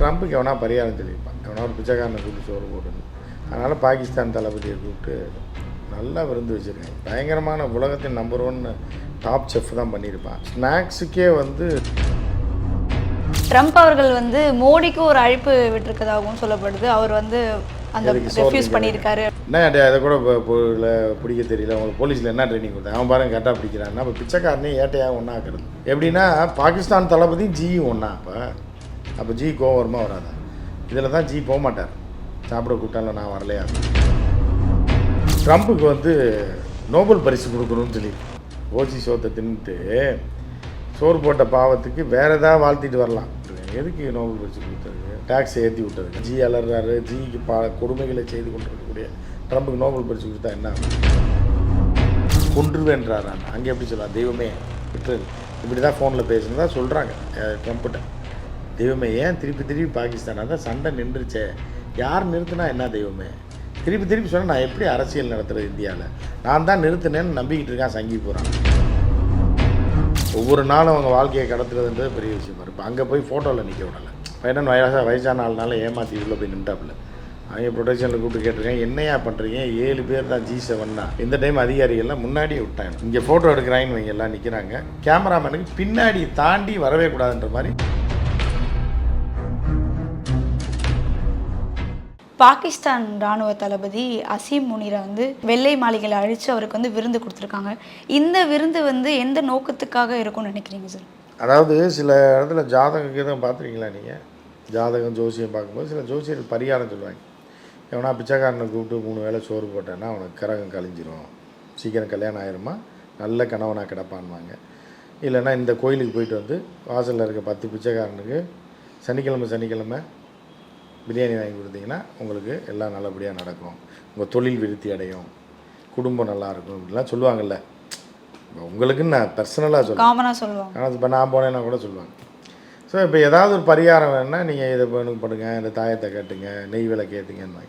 ட்ரம்ப்புக்கு எவனா பரிகாரம் சொல்லியிருப்பான். எவனா ஒரு பிச்சைக்காரனை கூப்பிட்டு சோறு போட்டுன்னு. அதனால் பாகிஸ்தான் தளபதியை கூப்பிட்டு நல்லா விருந்து வச்சுருக்காங்க. பயங்கரமான உலகத்தின் நம்பர் ஒன் டாப் செஃப் தான் பண்ணியிருப்பான். ஸ்நாக்ஸுக்கே வந்து ட்ரம்ப் அவர்கள் வந்து மோடிக்கு ஒரு அழைப்பு விட்டிருக்கதாகவும் சொல்லப்படுது. அவர் வந்து அந்த ரெஃப்யூஸ்? பண்ணியிருக்காரு. என்ன அதை கூட பிடிக்க தெரியல. உங்களுக்கு போலீஸில் என்ன ட்ரைனிங் கொடுத்தாங்க அவன் பாருங்க கரெக்டாக பிடிக்கிறான்னா அப்போ பிச்சைக்காரனையும் ஏட்டையாக ஒன்றாக்குறது எப்படின்னா பாகிஸ்தான் தளபதியும் ஜியும் ஒன்றா அப்போ. அப்போ ஜி கோவம் வருமா வராதா? இதில் தான் ஜி போக மாட்டார் சாப்பிட கூப்பிட்டாலும் நான் வரலையா? ட்ரம்ப்புக்கு வந்து நோபல் பரிசு கொடுக்கணும்னு சொல்லி ஓசி சோத்தை தின்னுட்டு சோறு போட்ட பாவத்துக்கு வேறு எதாவது வாழ்த்திட்டு வரலாம். எதுக்கு நோபல் பரிசு கொடுத்தது? டேக்ஸ் ஏற்றி விட்டது. ஜி அலறாரு. ஜிக்கு பா கொடுமைகளை செய்து கொண்டிருக்கக்கூடிய ட்ரம்ப்புக்கு நோபல் பரிசு கொடுத்தா என்ன கொன்றுவேன்றார் கொன்றுவேன்றாரான் அங்கே எப்படி சொல்லலாம்? தெய்வமே விட்டுறது இப்படி தான் ஃபோனில் பேசுனதா சொல்கிறாங்க ட்ரம்ப்கிட்ட தெய்வமே ஏன் திருப்பி திருப்பி பாகிஸ்தான்? அதான் சண்டை நின்றுச்சே. யார் நிறுத்தினா என்ன தெய்வமே? திருப்பி திருப்பி சொன்னால் நான் எப்படி அரசியல் நடத்துகிறது இந்தியாவில் நான் தான் நிறுத்தினேன்னு நம்பிக்கிட்டு இருக்கேன் சங்கி போகிறான் ஒவ்வொரு நாளும் அவங்க வாழ்க்கையை கடத்துறதுன்றது பெரிய விஷயமா இருக்கும். அங்கே போய் ஃபோட்டோவில் நிற்க விடலை. பையன் வயசாக வயசான ஆள்னால ஏமாற்றி உள்ளே போய் நின்றாப்புல. அவங்க ப்ரொடெக்ஷனில் கூப்பிட்டு கேட்டிருக்கேன் என்னையா பண்ணுறீங்க ஏழு பேர் தான் ஜி செவன்னா இந்த டைம் அதிகாரிகள்லாம் முன்னாடியே விட்டாங்க. இங்கே ஃபோட்டோ எடுக்கிறாங்கன்னு இவங்க எல்லாம் நிற்கிறாங்க கேமராமேனுக்கு பின்னாடி தாண்டி வரவே கூடாதுன்ற மாதிரி பாகிஸ்தான் ராணுவ தளபதி அசீம் முனிரை வந்து வெள்ளை மாளிகையில் அழித்து அவருக்கு வந்து விருந்து கொடுத்துருக்காங்க. இந்த விருந்து வந்து எந்த நோக்கத்துக்காக இருக்கும்னு நினைக்கிறீங்க சார் அதாவது சில இடத்துல ஜாதகம் கீதம் பார்த்துருக்கீங்களா நீங்கள் ஜாதகம் ஜோசியம் பார்க்கும்போது சில ஜோசியர் பரிகாரம் சொல்லுவாங்க. எவனா பிச்சைக்காரனை கூப்பிட்டு மூணு வேளை சோறு போட்டேன்னா அவனுக்கு கரகம் கழிஞ்சிரும். சீக்கிரம் கல்யாணம் ஆயிருமா? நல்ல கணவனாக கிடப்பான்வாங்க இல்லைன்னா இந்த கோயிலுக்கு போயிட்டு வந்து வாசலில் இருக்க பத்து பிச்சைக்காரனுக்கு சனிக்கிழமை சனிக்கிழமை பிரியாணி வாங்கி கொடுத்தீங்கன்னா உங்களுக்கு எல்லாம் நல்லபடியாக நடக்கும். உங்கள் தொழில் விருத்தி அடையும். குடும்பம் நல்லா இருக்கும். இப்படிலாம் சொல்லுவாங்கல்ல. இப்ப உங்களுக்குன்னு நான் பர்சனலாக சொல்லுவேன் சொல்லுவாங்க. ஆனால் இப்போ நான் போனேன்னா கூட சொல்லுவாங்க. ஸோ இப்போ ஏதாவது ஒரு பரிகாரம் வேணும்னா நீங்கள் இதை பண்ணுங்க பண்ணுங்க இந்த தாயத்தை கட்டுங்க நெய் விலை கேட்டுங்கன்னு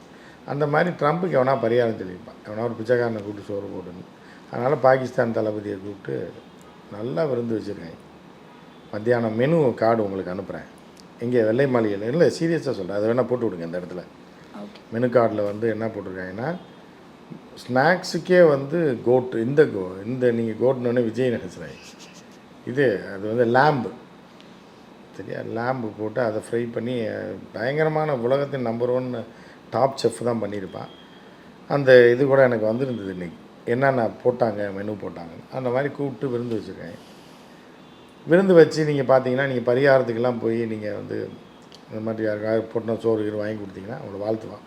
அந்த மாதிரி ட்ரம்ப்புக்கு எவனா பரிகாரம் சொல்லியிருப்பான் எவனா ஒரு பிச்சைக்காரனை கூப்பிட்டு சோறு போட்டுன்னு. அதனால் பாகிஸ்தான் தளபதியை கூப்பிட்டு நல்லா விருந்து வச்சுருக்காங்க. மத்தியானம் மெனு கார்டு உங்களுக்கு அனுப்புகிறேன் இங்கே வெள்ளை மாளிகையில். இல்லை சீரியஸாக சொல்கிறேன் அதை வேணால் போட்டு விடுங்க இந்த இடத்துல. மெனு கார்டில் வந்து என்ன போட்டிருக்காங்கன்னா ஸ்நாக்ஸுக்கே வந்து கோட் இந்த கோ இந்த நீங்கள் கோட்னோடனே விஜய் நினைச்சுறாங்க இது அது வந்து லேம்பு சரியா? லேம்பு போட்டு அதை ஃப்ரை பண்ணி பயங்கரமான உலகத்தின் நம்பர் ஒன் டாப் செஃப் தான் பண்ணியிருப்பான். அந்த இது கூட எனக்கு வந்திருந்தது இன்னைக்கு. என்னென்ன போட்டாங்க மெனு போட்டாங்க அந்த மாதிரி கூப்பிட்டு விருந்து வச்சுருக்காங்க விருந்து வச்சு நீங்கள் பார்த்தீங்கன்னா நீங்கள் பரிகாரத்துக்கெல்லாம் போய் நீங்கள் வந்து இந்த மாதிரி யாருக்காவது பொட்டின சோறு கீறு வாங்கி கொடுத்தீங்கன்னா அவங்கள வாழ்த்துவான்.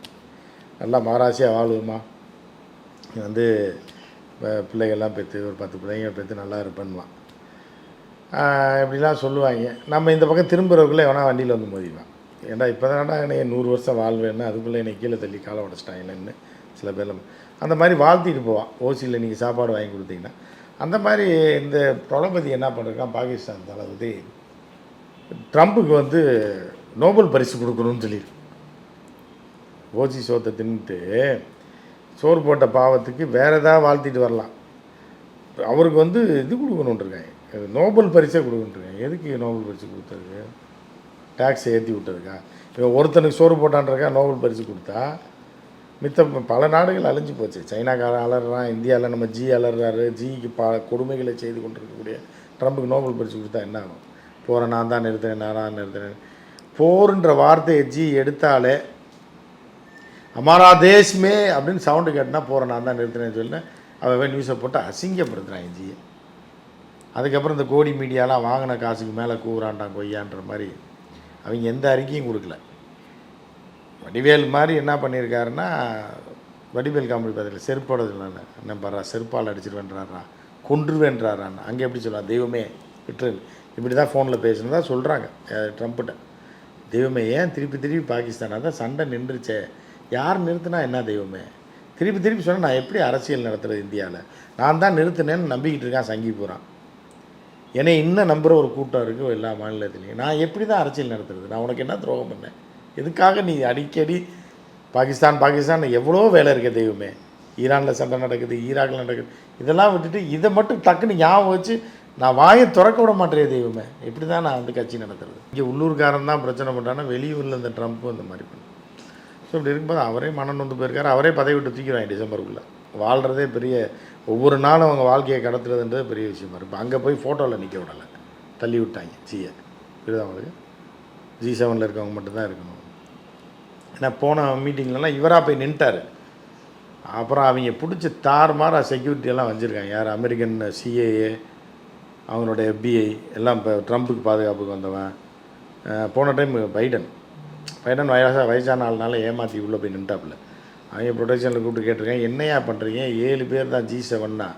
நல்லா மாராசியாக வாழுவோம்மா. நீ வந்து பிள்ளைகள்லாம் பெற்று ஒரு பத்து பிள்ளைங்க பெற்று நல்லா இருப்பேன்னுவான். இப்படிலாம் சொல்லுவாங்க. நம்ம இந்த பக்கம் திரும்புறதுக்குள்ளே வேணால் வண்டியில் வந்து மோதிடுவான். ஏன்டா இப்போ தான்டா என்னை நூறு வருஷம் வாழ்வேன்னு அதுக்குள்ளே என்னை கீழே தள்ளி காலை உடச்சிட்டாங்கன்னு சில பேர்லாம். அந்த மாதிரி வாழ்த்திட்டு போவான். ஓசியில் நீங்கள் சாப்பாடு வாங்கி கொடுத்தீங்கன்னா அந்த மாதிரி இந்த தளபதி என்ன பண்ணிருக்கான் பாகிஸ்தான் தளபதி? ட்ரம்ப்புக்கு வந்து நோபல் பரிசு கொடுக்கணும்னு சொல்லியிருக்கு. ஓசி சோத்தை தின்னுட்டு சோறு போட்ட பாவத்துக்கு வேறு ஏதாவது வாழ்த்திட்டு வரலாம். அவருக்கு வந்து இது கொடுக்கணுன்ட்ருக்காங்க நோபல் பரிசே கொடுக்கணுன்ட்ருக்காங்க எதுக்கு நோபல் பரிசு கொடுத்துருக்கு டேக்ஸ் ஏற்றி விட்டுருக்கா இவன் ஒருத்தனுக்கு சோறு போட்டான்றக்கா நோபல் பரிசு கொடுத்தா? மித்த பல நாடுகள் அழிஞ்சு போச்சு. சைனாக்காரன் அலறான் இந்தியாவில் நம்ம ஜி அலறாரு ஜிக்கு ப கொடுமைகளை செய்து கொண்டிருக்கக்கூடிய ட்ரம்புக்கு நோபல் பரிசு கொடுத்தா என்ன ஆகும்? போகிறேன் நான் தான் நிறுத்தினேன் நான் தான் நிறுத்துறேன் போருன்ற வார்த்தையை ஜி எடுத்தாலே அமாரா தேஷ்மே அப்படின்னு சவுண்டு கேட்டினா போகிற நான் தான் நிறுத்தினேன்னு சொல்லி அவன் நியூஸை போட்டு அசிங்கப்படுத்துகிறான் ஜியை. அதுக்கப்புறம் இந்த கோடி மீடியாலாம் வாங்கின காசுக்கு மேலே கூறான்டான் கொய்யான்ற மாதிரி அவங்க எந்த அறிக்கையும் கொடுக்கல. வடிவேல் மாதிரி என்ன பண்ணியிருக்காருன்னா வடிவேல் காமெடி பதில் செருப்போட இல்லை என்ன பண்றா செருப்பால் அடிச்சிருவேன்றாரா? கொன்றுவேன்றாரான் அங்கே எப்படி சொல்லலாம் தெய்வமே விட்டு இப்படி தான் ஃபோனில் பேசுனதா சொல்கிறாங்க ட்ரம்ப்கிட்ட தெய்வமே ஏன் திருப்பி திருப்பி பாகிஸ்தான்? தான் சண்டை நின்றுச்சே. யார் நிறுத்தினா என்ன தெய்வமே? திருப்பி திருப்பி சொன்னால் நான் எப்படி அரசியல் நடத்துகிறது இந்தியாவில் நான் தான் நிறுத்தினேன்னு நம்பிக்கிட்டு இருக்கேன் சங்கி போகிறான் என்னை இன்னும் நம்புகிற ஒரு கூட்டம் இருக்குது எல்லா மாநிலத்துலையும். நான் எப்படி தான் அரசியல் நடத்துறது? நான் உனக்கு என்ன துரோகம் பண்ணேன்? எதுக்காக நீ அடிக்கடி பாகிஸ்தான் பாகிஸ்தான் எவ்வளோ வேலை இருக்க தெய்வமே? ஈரானில் சண்டை நடக்குது ஈராக்கில் நடக்குது. இதெல்லாம் விட்டுட்டு இதை மட்டும் டக்குன்னு ஞாபகம் வச்சு நான் வாயை திறக்க விட மாட்டேன் தெய்வமே. இப்படி தான் நான் வந்து கட்சி நடத்துறது. இங்கே உள்ளூர்காரன் தான் பிரச்சனை பண்ணுறான்னா வெளியூரில் இந்த ட்ரம்ப்பும் இந்த மாதிரி பண்ணும் ஸோ இப்படி இருக்கும்போது அவரே மனம் நொந்து போயிருக்காரு. அவரே பதவி விட்டு தூக்கிடுவாங்க டிசம்பருக்குள்ளே. வாழ்கிறதே பெரிய ஒவ்வொரு நாளும் அவங்க வாழ்க்கையை கடத்துறதுன்றது பெரிய விஷயமா இருக்கும். அங்கே போய் ஃபோட்டோவில் நிற்க விடலை. தள்ளி விட்டாங்க. ஜியை. புரியுதா அவங்களுக்கு ஜி செவனில் இருக்கவங்க மட்டும்தான் இருக்கணும். ஏன்னா போன மீட்டிங்லலாம் இவராக போய் நின்ட்டார். அப்புறம் அவங்க பிடிச்சி தாறுமாறாக செக்யூரிட்டி எல்லாம் வச்சுருக்காங்க. யார்? அமெரிக்கன் சிஏஏ அவங்களோட எஃபிஐ எல்லாம் இப்போ ட்ரம்ப்புக்கு பாதுகாப்புக்கு வந்தவன். போன டைம் பைடன். பைடன் வயசாக வயசான ஆள்னால ஏமாற்றி உள்ளே போய் நின்ட்டாப்புல. அவங்க ப்ரொடெக்ஷனில் கூப்பிட்டு கேட்டிருக்கேன் என்னையா பண்ணுறீங்க ஏழு பேர் தான் ஜி செவன்னா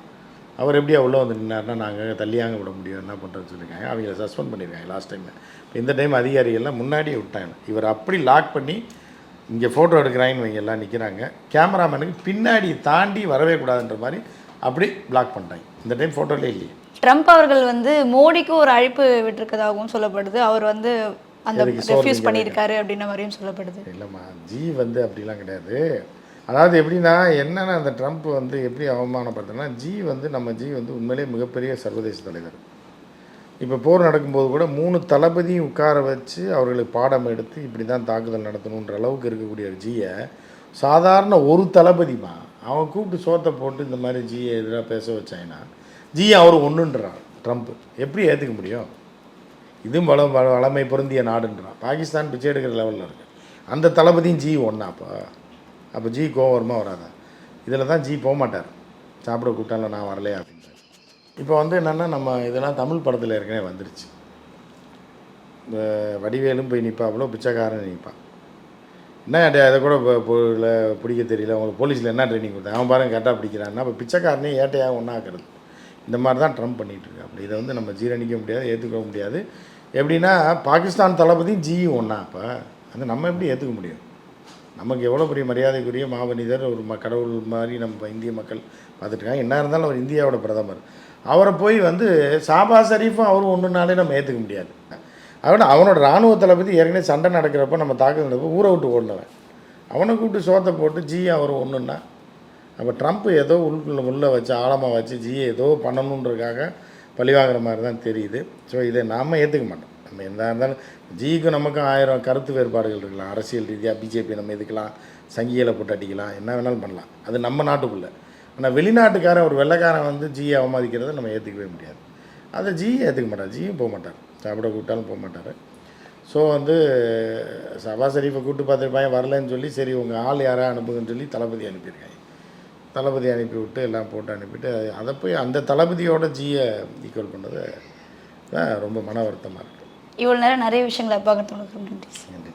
அவர் எப்படியா உள்ளே வந்து நின்னார்னா நாங்கள் தள்ளியாங்க விட முடியும். என்ன பண்ணுறதுன்னு சொல்லியிருக்காங்க. அவங்கள சஸ்பெண்ட் பண்ணியிருக்காங்க லாஸ்ட் டைம் இந்த டைம் அதிகாரிகள்லாம் முன்னாடியே விட்டாங்க. இவர் அப்படி லாக் பண்ணி இங்கே ஃபோட்டோ எடுக்கிறாங்கன்னு வைங்க எல்லாம் நிற்கிறாங்க கேமராமேனுக்கு பின்னாடி தாண்டி வரவே கூடாதுன்ற மாதிரி அப்படி பிளாக் பண்ணிட்டாங்க. இந்த டைம் ஃபோட்டோலே இல்லையே. ட்ரம்ப் அவர்கள் வந்து மோடிக்கு ஒரு அழைப்பு விட்டிருக்கதாகவும் சொல்லப்படுது. அவர் வந்து அந்த ரெஃப்யூஸ் பண்ணியிருக்காரு அப்படின்ன மாதிரியும் சொல்லப்படுது. இல்லைம்மா ஜி வந்து அப்படிலாம் கிடையாது. அதாவது எப்படின்னா என்னென்ன அந்த ட்ரம்ப் வந்து எப்படி அவமானப்படுத்தினா ஜி வந்து நம்ம ஜி வந்து உண்மையிலேயே மிகப்பெரிய சர்வதேச தலைவர். இப்போ போர் நடக்கும்போது கூட மூணு தளபதியும் உட்கார வச்சு அவர்களுக்கு பாடம் எடுத்து இப்படி தான் தாக்குதல் நடத்தணுன்ற அளவுக்கு இருக்கக்கூடிய ஜியை சாதாரண ஒரு தளபதிமா அவன் கூப்பிட்டு சோத்தை போட்டு இந்த மாதிரி ஜியை எதிராக பேச வச்சாங்கன்னா ஜி அவர் ஒன்றுன்றான் ட்ரம்ப். எப்படி ஏற்றுக்க முடியும்? இதுவும் வளம் வளமை பொருந்திய நாடுன்றான் பாகிஸ்தான் பிச்சை எடுக்கிற லெவலில் இருக்கு. அந்த தளபதியும் ஜி ஒன்றா அப்போ? அப்போ ஜி கோவரமாக வராதா? இதில் தான் ஜி போக மாட்டார் சாப்பிட கூட்டாலும் நான் வரலையா அப்படின்னு இப்போ வந்து என்னென்னா நம்ம இதெல்லாம் தமிழ் படத்தில் ஏற்கனவே வந்துருச்சு. இந்த வடிவேலும் போய் நிற்பாப்புல பிச்சைக்காரன் நிற்பான் என்ன அதை கூட இப்போ பிடிக்க தெரியல. உங்களுக்கு போலீஸில் என்ன ட்ரைனிங் கொடுத்தாங்க அவன் பாருங்க கரெக்டாக பிடிக்கிறான்னா அப்போ பிச்சைக்காரனே ஏட்டையாக ஒன்றாக்குறது இந்த மாதிரி தான் ட்ரம்ப் பண்ணிகிட்டு இருக்கு அப்படி இதை வந்து நம்ம ஜீரணிக்க முடியாது ஏற்றுக்க முடியாது. எப்படின்னா பாகிஸ்தான் தளபதியும் ஜியும் ஒன்றா அப்போ. அது நம்ம எப்படி ஏற்றுக்க முடியும்? நமக்கு எவ்வளோ பெரிய மரியாதைக்குரிய மாமனிதர் ஒரு ம கடவுள் மாதிரி நம்ம இந்திய மக்கள் பார்த்துட்டு இருக்காங்க. என்ன இருந்தாலும் அவர் இந்தியாவோட பிரதமர். அவரை போய் வந்து சாபா ஷரீஃபும் அவரும் ஒன்றுனாலே நம்ம ஏற்றுக்க முடியாது. அவன் அவனோட இராணுவ தளபதி ஏற்கனவே சண்டை நடக்கிறப்ப நம்ம தாக்குதல் நடப்போ ஊரை விட்டு ஓடினவன். அவனை கூப்பிட்டு சோத்தை போட்டு ஜி அவர் ஒன்றுன்னா அப்போ ட்ரம்ப் ஏதோ உள்ள உள்ளே வச்சு ஆழமாக வச்சு ஜி ஏதோ பண்ணணுன்றதுக்காக பழிவாங்கிற மாதிரி தான் தெரியுது. ஸோ இதை நாம் ஏற்றுக்க மாட்டோம். நம்ம எந்த இருந்தாலும் ஜிக்கும் நமக்கும் ஆயிரம் கருத்து வேறுபாடுகள் இருக்கலாம். அரசியல் ரீதியாக பிஜேபி நம்ம எதுக்கலாம் சங்கிகளை போட்டு அடிக்கலாம். என்ன வேணாலும் பண்ணலாம். அது நம்ம நாட்டுக்குள்ளே. ஆனால் வெளிநாட்டுக்காரன் ஒரு வெள்ளைக்காரன் வந்து ஜியை அவமதிக்கிறத நம்ம ஏற்றுக்கவே முடியாது. அதை ஜி ஏற்றுக்க மாட்டார். ஜியும் போக மாட்டார். சாப்பிட கூப்பிட்டாலும் போக மாட்டார். ஸோ வந்து சபா ஷரீஃபை கூப்பிட்டு பார்த்துருப்பாங்க வரலன்னு சொல்லி சரி உங்கள் ஆள் யாரா அனுப்புங்கன்னு சொல்லி தளபதி அனுப்பியிருக்காங்க. தளபதி அனுப்பி விட்டு எல்லாம் போட்டு அனுப்பிட்டு அதை போய் அந்த தளபதியோட ஜியை ஈக்குவல் பண்ணது தான் ரொம்ப மன வருத்தமாக இருக்குது இவ்வளோ நேரம் நிறைய விஷயங்களை பகிர்ந்து நன்றி.